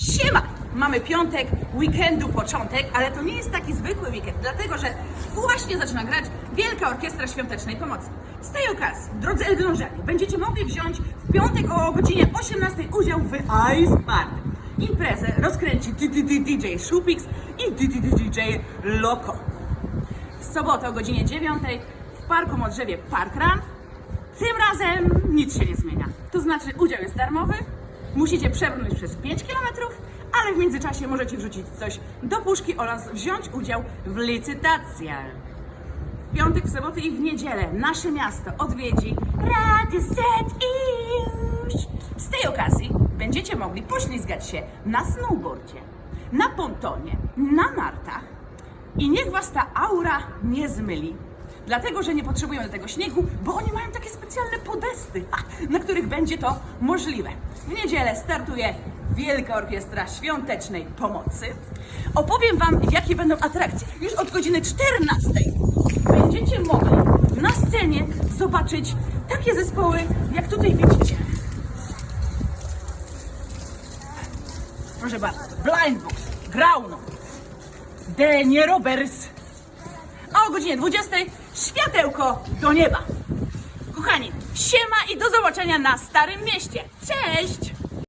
Siema! Mamy piątek, weekendu początek, ale to nie jest taki zwykły weekend, dlatego że właśnie zaczyna grać Wielka Orkiestra Świątecznej Pomocy. Z tej okazji, drodzy Elblążanie, będziecie mogli wziąć w piątek o godzinie 18 udział w Ice Party. Imprezę rozkręci DJ Szupix i DJ Loco. W sobotę o godzinie 9 w Parku Modrzewie Park Run. Tym razem nic się nie zmienia. To znaczy udział jest darmowy, musicie przebrnąć przez 5 km, ale w międzyczasie możecie wrzucić coś do puszki oraz wziąć udział w licytacjach. W piątek, w sobotę i w niedzielę nasze miasto odwiedzi Radio już. Z tej okazji będziecie mogli poślizgać się na snowboardzie, na pontonie, na nartach i niech was ta aura nie zmyli. Dlatego, że nie potrzebują do tego śniegu, bo oni mają takie specjalne podesty, na których będzie to możliwe. W niedzielę startuje Wielka Orkiestra Świątecznej Pomocy. Opowiem Wam, jakie będą atrakcje. Już od godziny 14 będziecie mogli na scenie zobaczyć takie zespoły, jak tutaj widzicie. Proszę bardzo, Blind Box, Grauno, The Nie Robbers, a o godzinie 20 światełko do nieba. Kochani, siema i do zobaczenia na Starym Mieście. Cześć!